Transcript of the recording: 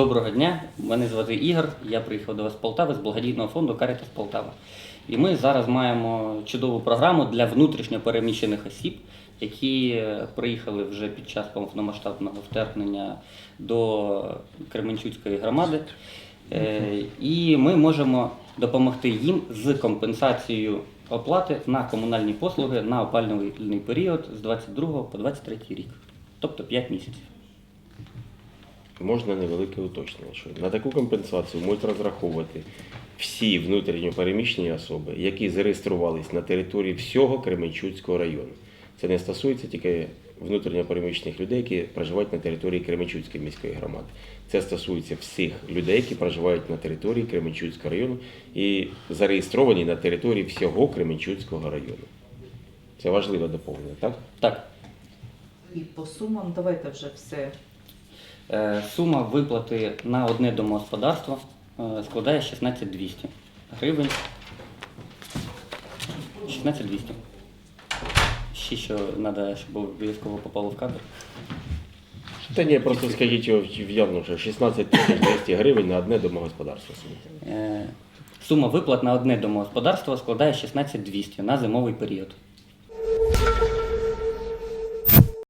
Доброго дня, мене звати Ігор. Я приїхав до вас з Полтави з благодійного фонду Карітас Полтава. І ми зараз маємо чудову програму для внутрішньо переміщених осіб, які приїхали вже під час повномасштабного вторгнення до Кременчуцької громади. Е, І ми можемо допомогти їм з компенсацією оплати на комунальні послуги на опалювальний період з 22 по 23 рік, тобто 5 місяців. Можна невелике уточнення, що на таку компенсацію можуть розраховувати всі внутрішньо переміщені особи, які зареєструвались на території всього Кременчуцького району. Це не стосується тільки внутрішньо переміщених людей, які проживають на території Кременчуцької міської громади. Це стосується всіх людей, які проживають на території Кременчуцького району і зареєстровані на території всього Кременчуцького району. Це важливе доповнення, так? Так, І по сумам давайте вже все. Е, Сума виплати на одне домогосподарство е, складає 16200 гривень. 16200. Ще що треба, щоб обов'язково попало в кадр. Та ні, просто скажіть в явно, що 16 200 гривень на одне домогосподарство. Е, Сума виплат на одне домогосподарство складає 16200 на зимовий період.